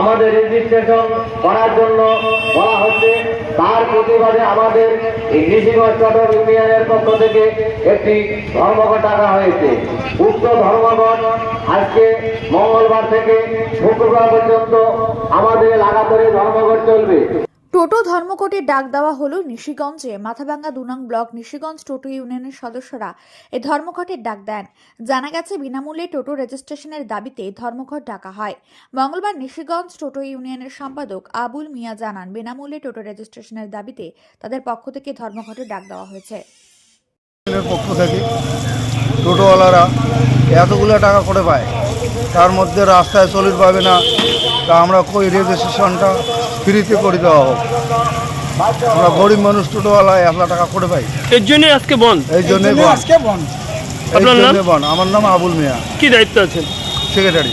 আমাদের রেজিস্ট্রেশন করার জন্য বলা হচ্ছে, তার প্রতিবাদে আমাদের এই নিশিগঞ্জ ইউনিয়নের পক্ষ থেকে একটি ধর্মঘট ডাকা হয়েছে। উক্ত ধর্মঘট আজকে মঙ্গলবার থেকে শুক্রবার পর্যন্ত আমাদের লাগাতারে ধর্মঘট চলবে। টোটো ধর্মঘটের ডাক দেওয়া হলো নিশিগঞ্জে। মাথাভাঙ্গা দুনং ব্লক নিশিগঞ্জ টোটো ইউনিয়নের সদস্যরা এ ধর্মঘটের ডাক দেন। জানা গেছে, বিনামূল্যে টোটো রেজিস্ট্রেশনের দাবিতে ধর্মঘট ডাকা হয়। মঙ্গলবার নিশিগঞ্জ টোটো ইউনিয়নের সম্পাদক আবুল মিয়া জানান, বিনামূল্যে টোটো রেজিস্ট্রেশনের দাবিতে তাদের পক্ষ থেকে ধর্মঘটের ডাক দেওয়া হয়েছে। পক্ষ থেকে টোটোওয়ালারা এতগুলো টাকা করে পায়। তার মধ্যে রাস্তায় চলির পাবে না। তা আমরা কই রেজিস্ট্রেশনটা ফ্রিতে করে দেওয়া হোক। আমরা গরিব মানুষ টোটোওয়ালা এক লাখ টাকা করে পাই। এর জন্যই আজকে বন্ধ? এই জন্যে বন বন্ধ। আপনার নাম? জন্যে বন আমার নাম আবুল মিয়া। কি দায়িত্ব আছে সেক্রেটারি।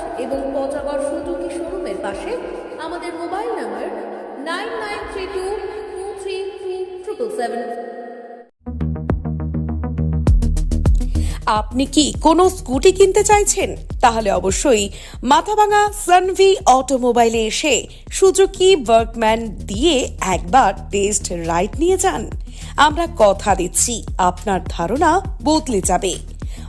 এবং পচাগড় সুজুকি শোরুমের পাশে আমাদের mobile number nine nine three two two three two triple seven. আপনি কি কোনো স্কুটি কিনতে চাইছেন? তাহলে অবশ্যই মাথাভাঙা সানভি অটোমোবাইলে এসে সুজুকি ওয়ার্কম্যান দিয়ে একবার টেস্ট রাইড নিয়ে যান। আমরা কথা দিচ্ছি, আপনার ধারণা বদলে যাবে।